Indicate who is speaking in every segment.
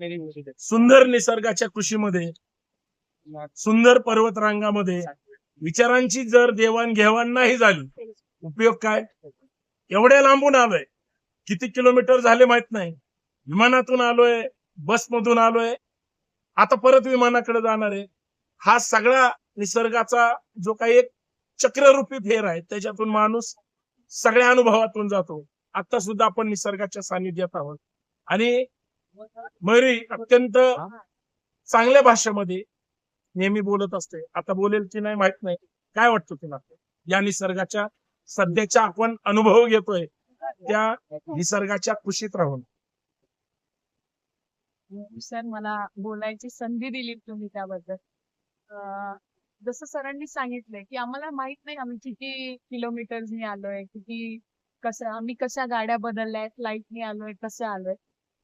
Speaker 1: सुंदर निसर्गाच्या कृषीमध्ये सुंदर पर्वतरांगामध्ये विचारांची जर देवाणघेवाण नाही झाली उपयोग काय? एवढ्या लांबून आलोय. किती किलोमीटर झाले माहीत नाही. विमानातून आलोय बसमधून आलोय. आता परत विमानाकडे जाणार आहे. हा सगळा निसर्गाचा जो काही एक चक्ररूपी फेर आहे त्याच्यातून माणूस सगळ्या अनुभवातून जातो. आता सुद्धा आपण निसर्गाच्या सानिध्यात आहोत. आणि मयुरी अत्यंत चांगल्या भाषेमध्ये नेहमी बोलत असते. आता बोलेल की नाही माहीत नाही. काय वाटतं तुला? या निसर्गाच्या सध्याच्या आपण अनुभव घेतोय. त्या निसर्गाच्या कुशीत राहून.
Speaker 2: सर मला बोलायची संधी दिली तुम्ही त्याबद्दल. जसं सरांनी सांगितलंय की आम्हाला माहीत नाही आम्ही किती किलोमीटर्सनी आलोय किती कसं आम्ही कशा गाड्या बदलल्या फ्लाईटनी आलोय कसं आलोय.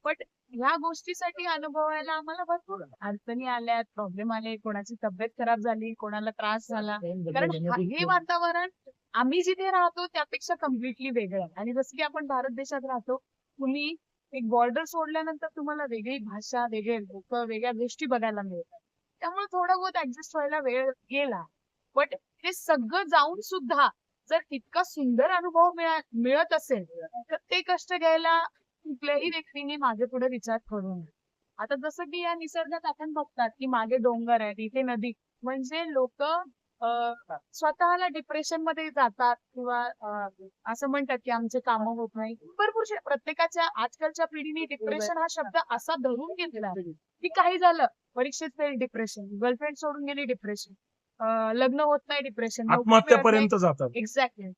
Speaker 2: बट ह्या गोष्टीसाठी अनुभवायला आम्हाला भरपूर अडचणी आल्यात प्रॉब्लेम आले कोणाची तब्येत खराब झाली कोणाला त्रास झाला. कारण हा- वातावरण आम्ही जिथे राहतो त्यापेक्षा कम्प्लिटली वेगळं. आहे आणि जसं की आपण भारत देशात राहतो तुम्ही एक बॉर्डर सोडल्यानंतर तुम्हाला वेगळी भाषा वेगळे लोक वेगळ्या गोष्टी बघायला मिळतात. त्यामुळे थोडं बहुत ऍडजस्ट व्हायला वेळ गेला. बट हे सगळं जाऊन सुद्धा जर इतका सुंदर अनुभव मिळा- मिळत असेल तर ते कष्ट घ्यायला कुठल्याही व्यक्तीने मागे पुढे विचार करू नये. आता जसं की या निसर्गात आपण बघतात की मागे डोंगर आहेत इथे नदी. म्हणजे लोक स्वतःला डिप्रेशनमध्ये जातात किंवा असं म्हणतात की आमचे काम होत नाही भरपूर प्रत्येकाच्या आजकालच्या पिढीने डिप्रेशन हा शब्द असा धरून घेतला की काही झालं परीक्षेत फेल डिप्रेशन गर्लफ्रेंड सोडून गेली डिप्रेशन लग्न होत नाही डिप्रेशन एक्झॅक्टली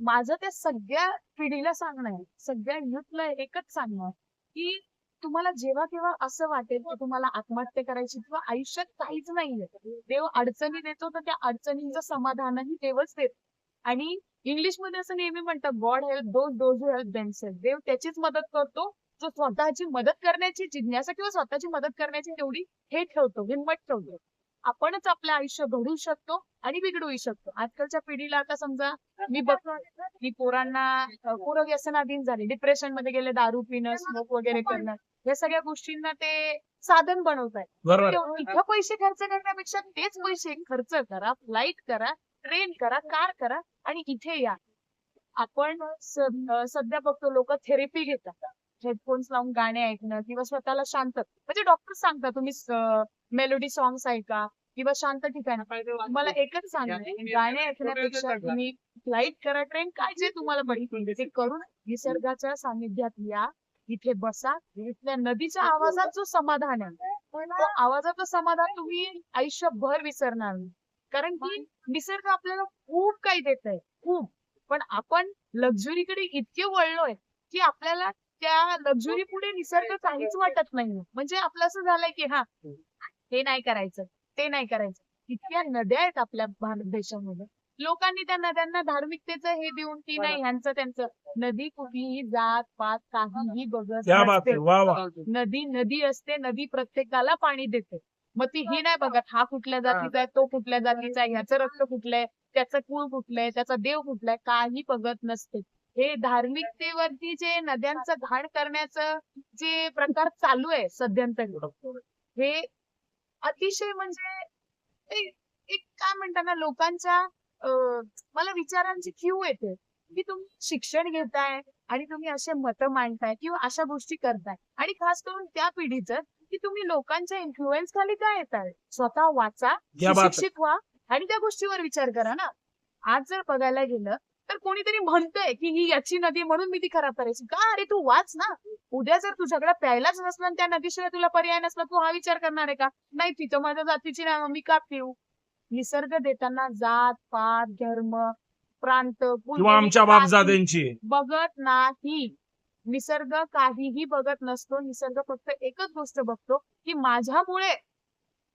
Speaker 2: माझं त्या सगळ्या पिढीला सांगणं आहे सगळ्या युथला एकच सांगणं आहे की तुम्हाला जेव्हा केव्हा असं वाटेल की तुम्हाला आत्महत्या करायची किंवा आयुष्यात काहीच नाहीये देव अडचणी देतो तर त्या अडचणींचं समाधानही देवच देत. आणि इंग्लिशमध्ये असं नेहमी म्हणतात God help those those help themselves देव त्याचीच मदत करतो जो स्वतःची मदत करण्याची जिज्ञासा किंवा स्वतःची मदत करण्याची तेवढी हे ठेवतो हिंमत ठेवतो. आपणच आपलं आयुष्य घडवू शकतो आणि बिघडवू शकतो. आजकालच्या पिढीला आता समजा मी बघतो की पोरांना पोरं व्यसनाधीन झाले डिप्रेशनमध्ये गेले दारू पिणं स्मोक वगैरे करणं या सगळ्या गोष्टींना ते साधन बनवत आहेत
Speaker 1: बरोबर
Speaker 2: इथं पैसे खर्च करण्यापेक्षा तेच पैसे खर्च करा फ्लाईट करा ट्रेन करा कार करा आणि इथे या. आपण सध्या बघतो लोक थेरपी घेतात. हेडफोन्स लावून गाणे ऐकणं किंवा स्वतःला शांत म्हणजे डॉक्टर सांगतात तुम्ही मेलोडी सॉंग्स ऐका किंवा शांत ठिकाणी. मला एकच सांगा गाणे ऐकण्यापेक्षा तुम्ही फ्लाईट करा ट्रेन काय जे तुम्हाला बघितलं ते करून निसर्गाच्या सानिध्यात या इथे बसा. इथल्या नदीच्या आवाजात जो समाधान आहे. तो आवाजाचं समाधान तुम्ही आयुष्यभर विसरणार नाही. कारण की निसर्ग आपल्याला खूप काही देत आहे खूप. पण आपण लक्झुरीकडे इतके वळलोय की आपल्याला त्या लक्झुरी पुढे निसर्ग काहीच वाटत नाही. म्हणजे आपलं असं झालंय की हा हे. नाही करायचं ते नाही करायचं. इतक्या नद्या आहेत आपल्या भारत देशामध्ये. लोकांनी त्या नद्यांना धार्मिकतेचं हे देऊन की नाही ह्यांचं त्यांचं नदी कुठलीही जात पात काहीही बघत नदी नदी असते नदी प्रत्येकाला पाणी देते. मग ती ही नाही बघत हा कुठल्या जातीचा आहे तो कुठल्या जातीचा आहे ह्याचं रक्त कुठलंय त्याचं कुळ कुठलंय त्याचा देव कुठलाय काही बघत नसते. हे धार्मिकतेवरती जे नद्यांचं घाण करण्याचं जे प्रकार चालू आहे सध्यांतरी हे अतिशय म्हणजे एक एक काय म्हणतात ना लोकांच्या मला विचारांची क्यू येते की तुम्ही शिक्षण घेताय आणि तुम्ही असे मत मांडताय किंवा अशा गोष्टी करताय आणि खास करून त्या पिढीचं की तुम्ही लोकांच्या इन्फ्लुएन्स खाली काय येताय? स्वतः वाचा शिक्षित व्हा आणि त्या गोष्टीवर विचार करा ना. आज जर बघायला गेलं तर कोणीतरी म्हणतंय की ही याची नदी म्हणून मी ती खराब करायची. का? अरे तू वाच ना. उद्या जर तुझ्याकडे प्यायलाच नसलं त्या नदीशिवाय तुला पर्याय नसला तू हा विचार करणार आहे का? नाही तिथं माझ्या जातीची नाही मी का पिऊ निसर्ग देताना जात पात धर्म प्रांत
Speaker 1: आमच्या
Speaker 2: काही
Speaker 1: बापजाद्यांची
Speaker 2: बघत नाही. निसर्ग काहीही बघत नसतो. निसर्ग फक्त एकच गोष्ट बघतो की माझ्यामुळे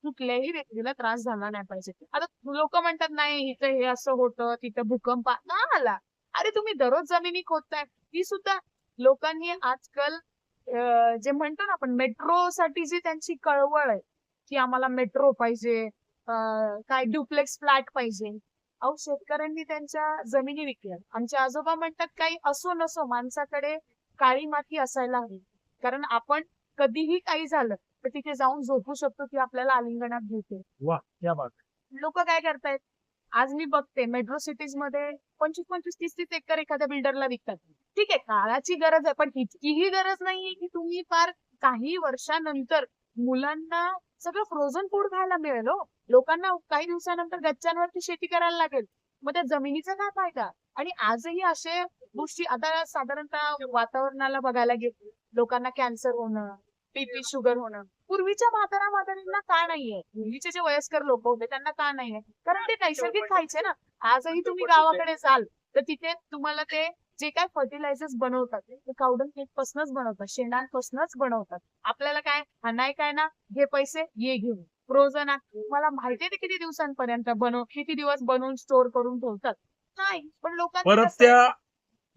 Speaker 2: कुठल्याही व्यक्तीला त्रास झाला नाही पाहिजे. आता लोक म्हणतात नाही इथं हे असं होतं तिथं भूकंप ना आला? अरे तुम्ही दररोज जमिनी खोदताय. ती सुद्धा लोकांनी आजकाल जे म्हणतो ना आपण मेट्रो साठी जी त्यांची कळवळ आहे की आम्हाला मेट्रो पाहिजे काय ड्युप्लेक्स फ्लॅट पाहिजे. अहो शेतकऱ्यांनी त्यांच्या जमिनी विकल्या. आमचे आजोबा म्हणतात काही असो नसो माणसाकडे काळी माती असायला हवी. कारण आपण कधीही काही झालं तर तिथे जाऊन झोपू शकतो ती आपल्याला आलिंगनात घेते
Speaker 1: वा या बात
Speaker 2: लोक काय करतायत? आज मी बघते मेट्रो सिटीजमध्ये पंचवीस पंचवीस तीस तीस एकर एखाद्या बिल्डरला विकतात. ठीक आहे काळाची गरज आहे पण इतकीही गरज नाहीये की तुम्ही फार काही वर्षानंतर मुलांना सगळं फ्रोझन फूड खायला मिळेल हो. लोकांना काही दिवसानंतर गच्च्यांवरती शेती करायला लागेल. मग त्या जमिनीचा काय फायदा? आणि आजही असे गोष्टी आता साधारणतः वातावरणाला बघायला गेलो लोकांना कॅन्सर होणं बीपी शुगर होणं. पूर्वीच्या म्हातारा म्हातारींना का नाहीये? पूर्वीचे जे वयस्कर लोक होते त्यांना का नाहीये? कारण ते नैसर्गिक खायचे ना. आजही तुम्ही गावाकडे जाल तर तिथे तुम्हाला ते जे काय फर्टिलायझर्स बनवतात ते कावडन केक पासूनच बनवतात शेणांपासूनच बनवतात. आपल्याला काय? हा नाही काय ना? घे पैसे ये घेऊन. फ्रोझन मला माहितीये ते किती दिवसांपर्यंत बनव किती दिवस बनवून स्टोर करून ठेवतात? नाही. पण लोकांना
Speaker 1: परत त्या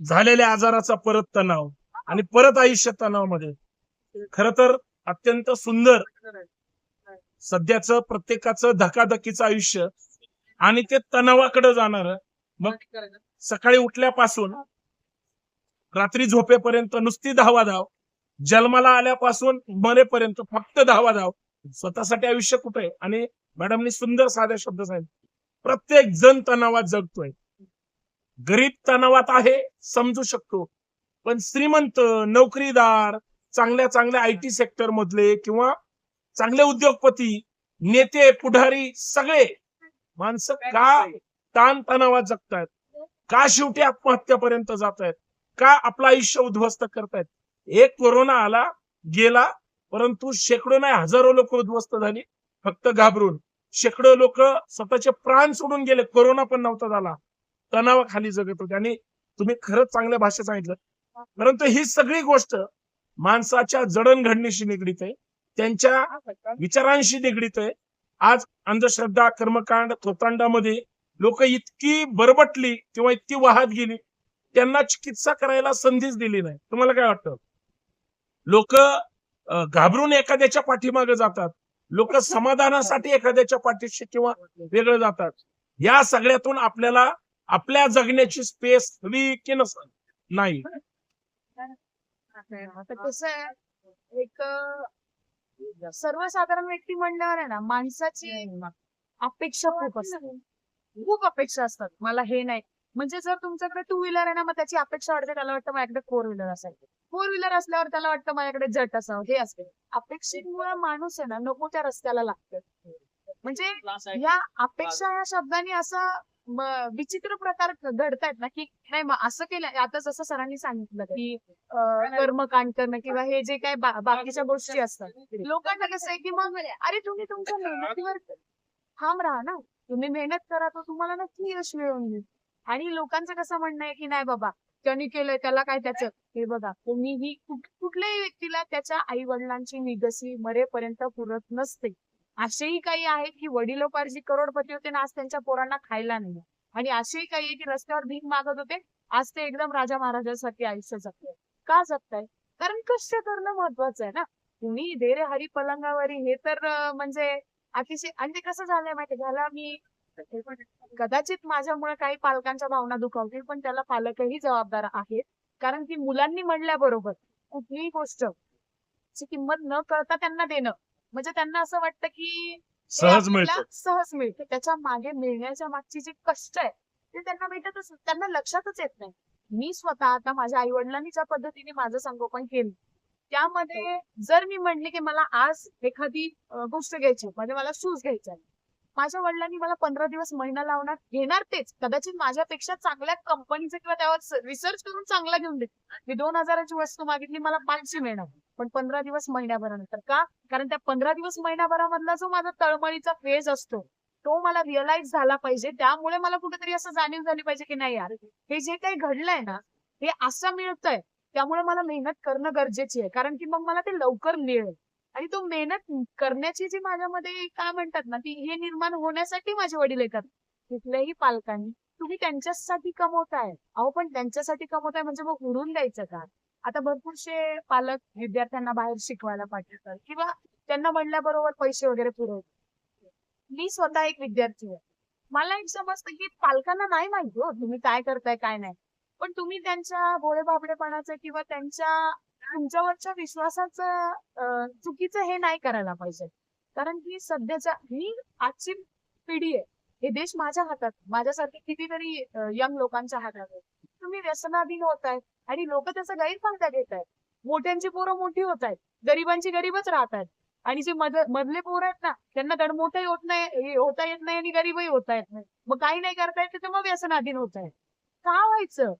Speaker 1: झालेल्या आजाराचा परत तणाव आणि परत आयुष्य तणावामध्ये. खर तर अत्यंत सुंदर सध्याचं प्रत्येकाचं धकाधकीचं आयुष्य आणि ते तणावाकडे जाणार. मग सकाळी उठल्यापासून रात्री झोपेपर्यंत नुसती धावा धाव जन्माला आल्यापासून मरेपर्यंत फक्त धावा धाव स्वतःसाठी आयुष्य कुठे आहे? आणि मॅडमनी सुंदर साध्या शब्द सांगितले. प्रत्येक जण तणावात जगतोय. गरीब तणावात आहे समजू शकतो. पण श्रीमंत नोकरीदार चांगल्या चांगल्या आय टी सेक्टर मधले किंवा चांगले उद्योगपती नेते पुढारी सगळे माणसं का ताण तणावात जगतायत? का शेवटी आत्महत्यापर्यंत जात आहेत का आपलं आयुष्य उद्ध्वस्त करतायत? एक कोरोना आला गेला परंतु शेकडो नाही हजारो लोक उद्ध्वस्त झाली फक्त घाबरून. शेकडो लोक स्वतःचे प्राण सोडून गेले कोरोना पण नव्हता झाला. तणावाखाली जगत होते. आणि तुम्ही खरंच चांगल्या भाषेत सांगितलं. परंतु ही सगळी गोष्ट माणसाच्या जडणघडणीशी निगडीत आहे त्यांच्या विचारांशी निगडीत आहे आज अंधश्रद्धा कर्मकांड थोतांडामध्ये लोक इतकी बरबटली किंवा इतकी वाहत गेली त्यांना चिकित्सा करायला संधीच दिली नाही. तुम्हाला काय वाटतं? लोक घाबरून एखाद्याच्या पाठीमागे जातात. लोक समाधानासाठी एखाद्याच्या पाठीशी किंवा वेगळं जातात. या सगळ्यातून आपल्याला आपल्या जगण्याची स्पेस हवी की नसल नाही.
Speaker 2: आता कसं आहे एक सर्वसाधारण व्यक्ती म्हणल्यावर आहे ना माणसाची अपेक्षा खूप असते. खूप अपेक्षा असतात. मला हे नाही. म्हणजे जर तुमच्याकडे टू व्हीलर आहे ना मग त्याची अपेक्षा वाटते त्याला वाटतं माझ्याकडे फोर व्हीलर असायला फोर व्हीलर असल्यावर त्याला वाटतं माझ्याकडे जट असावं हे असते अपेक्षेमुळे माणूस आहे ना नको त्या रस्त्याला लागतो म्हणजे या अपेक्षा या शब्दाने असा विचित्र प्रकार घडतायत ना की नाही मग असं केलं आता जसं सरांनी सांगितलं की कर्मकांड करणं किंवा हे जे काय बाकीच्या गोष्टी असतात. लोकांना कसं आहे की मग अरे तुम्ही तुमच्या मेहनतीवर थांब राहा ना. तुम्ही मेहनत करा तर तुम्हाला नक्की यश मिळवून देईल आणि लोकांचं कसं म्हणणं आहे की नाही बाबा त्यांनी केलंय त्याला काय त्याचं? हे बघा कोणीही कुठल्याही व्यक्तीला त्याच्या आई वडिलांची निगसी मरेपर्यंत पुरत नसते. असेही काही आहेत की वडिलोपार्जी करोडपती होते ना आज त्यांच्या पोरांना खायला नाही. आणि असेही काही आहे की रस्त्यावर भीक मागत होते आज ते एकदम राजा महाराजांसाठी आयुष्य जगताय का जगताय? कारण कष्ट करणं महत्वाचं आहे ना. तुम्ही देरे हरी पलंगावरी हे तर म्हणजे अतिशय आणि ते कसं झालंय माहिती झालं मी कदाचित माझ्यामुळे काही पालकांच्या भावना दुखावतील पण त्याला पालकही जबाबदार आहेत. कारण की मुलांनी म्हणल्याबरोबर कुठलीही गोष्ट ची किंमत न कळता त्यांना देणं. म्हणजे त्यांना असं वाटतं की हे
Speaker 1: सहज मिळतं.
Speaker 2: सहज मिळते. त्याच्यामागे मिळण्याच्या मागची जी कष्ट आहे ते त्यांना भेटतच त्यांना लक्षातच येत नाही. मी स्वतः आता माझ्या आई वडिलांनी ज्या पद्धतीने माझं संगोपन केलं त्यामध्ये जर मी म्हणले की मला आज एखादी गोष्ट घ्यायची म्हणजे मला शूज घ्यायचा आहे माझ्या वडिलांनी मला पंधरा दिवस महिना लावणार घेणार तेच. कदाचित माझ्यापेक्षा चांगल्या कंपनीचं किंवा त्यावर रिसर्च करून चांगला घेऊन देत मी दोन हजाराची वस्तू मागितली मला पाचशे मिळणार. पण पंधरा दिवस महिन्याभरानंतर का? कारण त्या पंधरा दिवस महिन्याभरामधला जो माझा तळमळीचा फेज असतो तो मला रिअलाइज झाला पाहिजे. त्यामुळे मला कुठेतरी असं जाणीव झाली पाहिजे की नाही यार हे जे काही घडलंय ना हे असं मिळतंय. त्यामुळे मला मेहनत करणं गरजेची आहे. कारण की मग मला ते लवकर मिळेल. आणि तो मेहनत करण्याची जी माझ्यामध्ये काय म्हणतात ना ती हे निर्माण होण्यासाठी माझे वडील येतात. कुठल्याही पालकांनी. तुम्ही त्यांच्यासाठी कमवताय. अहो पण त्यांच्यासाठी कमवताय म्हणजे मग उडून द्यायचं का? आता भरपूरशे पालक विद्यार्थ्यांना बाहेर शिकवायला पाठवतात. किंवा त्यांना म्हणल्याबरोबर पैसे वगैरे पुरवतात. मी स्वतः एक विद्यार्थी आहे. मला एक समजतं की पालकांना नाही माहिती हो तुम्ही काय करताय काय नाही. पण तुम्ही त्यांच्या भोळे बाबडेपणाचं किंवा त्यांच्या तुमच्यावरच्या विश्वासाचं चुकीचं हे नाही करायला पाहिजे. कारण की सध्याच्या ही आजची पिढी आहे. हे देश माझ्या हातात माझ्यासारखे कितीतरी यंग लोकांच्या हातात आहे. तुम्ही व्यसनाधीन होत आहेत आणि लोक त्याचा गैरफायदा घेत आहेत मोठ्यांची पोरं मोठी होत आहेत गरिबांची गरीबच राहत आहेत आणि जे मध मधले पोरं आहेत ना त्यांना धड होत नाही हे होता येत नाही आणि गरीबही होता येत नाही. मग काही नाही करता येत तर मग व्यसनाधीन होत आहेत का व्हायचं?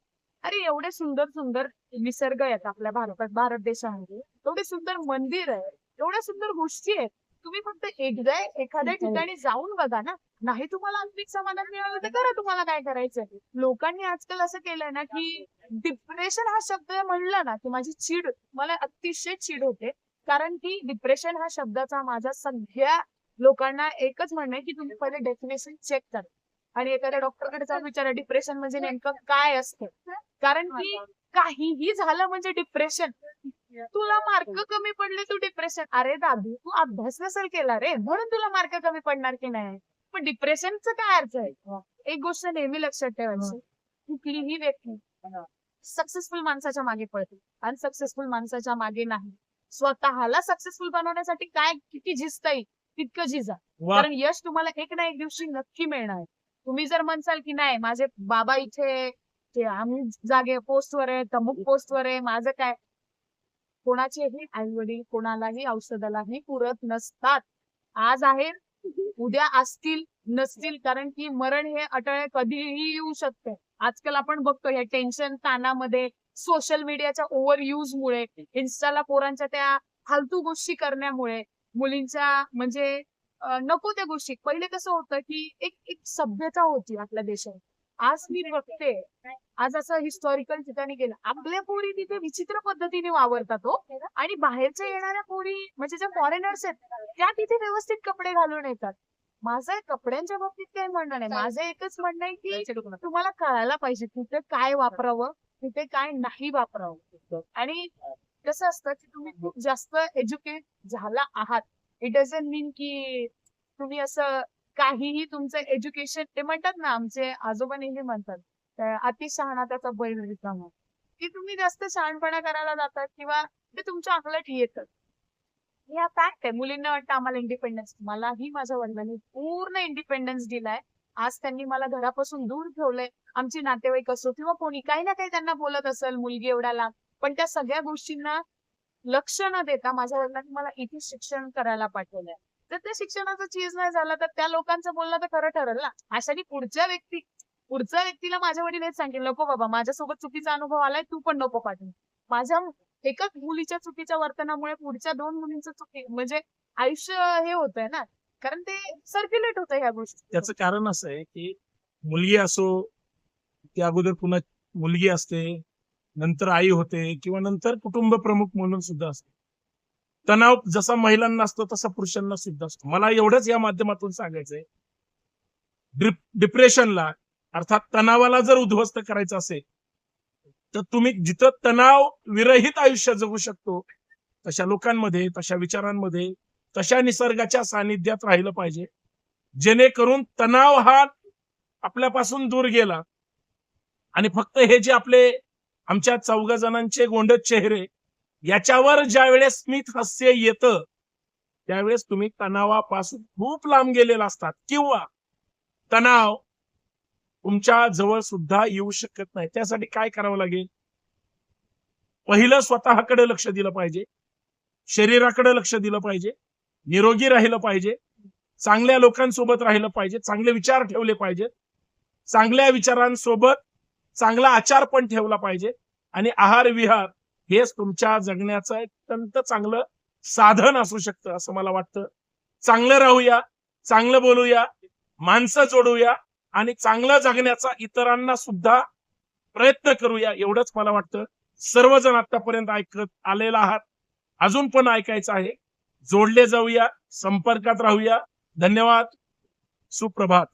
Speaker 2: अरे एवढे सुंदर सुंदर निसर्ग आहेत आपल्या भारतात भारत देशामध्ये. एवढे सुंदर मंदिर आहे एवढ्या सुंदर गोष्टी आहेत. तुम्ही फक्त एकदा एखाद्या ठिकाणी जाऊन बघा ना. नाही तुम्हाला आत्मिक समाधान मिळालं तर करा तुम्हाला काय करायचंय लोकांनी आजकाल असं केलंय ना की डिप्रेशन हा शब्द म्हणला ना की माझी चीड मला अतिशय चीड होते. कारण की डिप्रेशन हा शब्दाचा माझा सगळ्या लोकांना एकच म्हणणं आहे की तुम्ही पहिले डेफिनेशन चेक करा. आणि एखाद्या डॉक्टरकडे जाऊन विचारा डिप्रेशन म्हणजे नेमकं काय असतं? कारण की काहीही झालं म्हणजे डिप्रेशन तुला मार्क कमी पडले तू डिप्रेशन अरे दादू तू अभ्यास नसेल केला रे. म्हणून तुला मार्क कमी पडणार की नाही? पण डिप्रेशनचं काय अर्थ आहे? एक गोष्ट नेहमी लक्षात ठेवायची. कुठलीही व्यक्ती सक्सेसफुल माणसाच्या मागे पळते अनसक्सेसफुल माणसाच्या मागे नाही. स्वतःला सक्सेसफुल बनवण्यासाठी काय किती झिजता येईल तितकं झिजा.
Speaker 1: वा
Speaker 2: कारण यश तुम्हाला एक ना एक दिवशी नक्की मिळणार. आहे. तुम्ही जर म्हणसाल की नाही माझे बाबा इथे ते आम्ही जागे पोस्टवर आहे तमुक पोस्टवर आहे माझं काय? कोणाचेही आई वडील कोणालाही औषधालाही पुरत नसतात. आज आहे उद्या असतील नसतील कारण की मरण हे अटळ कधीही येऊ शकते. आजकाल आपण बघतो या टेन्शन ताणामध्ये सोशल मीडियाच्या ओव्हर युज मुळे इन्स्टाला पोरांच्या त्या फालतू गोष्टी करण्यामुळे मुलींच्या म्हणजे नको त्या गोष्टी पहिले कसं होतं की एक एक सभ्यता होती आपल्या देशात. आज मी बघते आज असं हिस्टॉरिकल ठिकाणी गेलं आपल्या पोरी तिथे विचित्र पद्धतीने वावरतात हो. आणि बाहेरच्या येणाऱ्या पोरी म्हणजे ज्या फॉरेनर्स आहेत त्या तिथे व्यवस्थित कपडे घालून येतात. माझं कपड्यांच्या बाबतीत काही म्हणणं नाही. माझं एकच म्हणणं आहे की तुम्हाला कळायला पाहिजे तिथे काय वापरावं तिथे काय नाही वापरावं. आणि कसं असतं की तुम्ही खूप जास्त एज्युकेट झाला आहात. इट डझंट मीन की तुम्ही असं काहीही तुमचं एज्युकेशन ते म्हणतात ना आमचे आजोबा नेहमी म्हणतात अति शहाणा त्याचा बैल रिकामा. की तुम्ही जास्त शहाणपणा करायला जातात किंवा ते तुमच्या अंगलट येतात. या फॅक्ट आहे मुलींना वाटतं आम्हाला इंडिपेंडन्स मलाही माझ्या वडिलांनी पूर्ण इंडिपेंडन्स दिलाय. आज त्यांनी मला घरापासून दूर ठेवलंय. आमची नातेवाईक असो किंवा कोणी काही ना काही त्यांना बोलत असेल मुलगी एवढ्या लांब पण त्या सगळ्या गोष्टींना लक्ष न देता माझ्या वडिलांनी मला इथे शिक्षण करायला पाठवलंय. तर त्या शिक्षणाचा चीज नाही झाला तर त्या लोकांचं बोलणं तर खरं ठरेल ना. अशाने पुढच्या व्यक्ती पुढच्या व्यक्तीला माझ्या वडील हेच सांगेल नको बाबा माझ्यासोबत चुकीचा अनुभव आलाय तू पण नको पाठवून माझ्या एकाच मुलीच्या चुकीच्या वर्तनामुळे पुढच्या दोन मुलींचं चुकी म्हणजे आयुष्य हे होत आहे ना. कारण ते सर्क्युलेट होतं ह्या गोष्टी
Speaker 1: त्याचं कारण असं आहे की मुलगी असो त्या अगोदर पुन्हा मुलगी असते नंतर आई होते किंवा नंतर कुटुंब प्रमुख म्हणून सुद्धा असते. तणाव जसा महिलांना असतो तसा पुरुषांना सुद्धा असतो. मला एवढंच या माध्यमातून सांगायचंय. डिप डिप्रेशनला अर्थात तणावाला जर उद्ध्वस्त करायचं असेल तर तुम्ही जिथं तणाव विरहित आयुष्य जगू शकतो तशा लोकांमध्ये तशा विचारांमध्ये तशा निसर्गाच्या सानिध्यात राहिलं पाहिजे. जेणेकरून तणाव हा आपल्यापासून दूर गेला. आणि फक्त हे जे आपले आमच्या चौघ जणांचे गोंडत चेहरे याच्यावर ज्या वेळेस स्मित हास्य येतं त्यावेळेस तुम्ही तणावापासून खूप लांब गेलेला असतात. किंवा तणाव तुमच्या जवळ सुद्धा येऊ शकत नाही. त्यासाठी काय करावं लागेल? पहिलं स्वतःकडे लक्ष दिलं पाहिजे. शरीराकडे लक्ष दिलं पाहिजे. निरोगी राहिलं पाहिजे. चांगल्या लोकांसोबत राहिलं पाहिजे. चांगले विचार ठेवले पाहिजेत. चांगल्या विचारांसोबत चांगला आचार पण ठेवला पाहिजे. आणि आहार विहार हेच तुमच्या जगण्याचं अत्यंत चांगलं साधन असू शकतं असं मला वाटतं. चांगलं राहूया चांगलं बोलूया माणसं जोडूया आणि चांगलं जगण्याचा इतरांना सुद्धा प्रयत्न करूया एवढंच मला वाटतं. सर्वजण आतापर्यंत ऐकत आलेला आहात. अजून पण ऐकायचं आहे. जोडले जाऊया संपर्कात राहूया. धन्यवाद. सुप्रभात.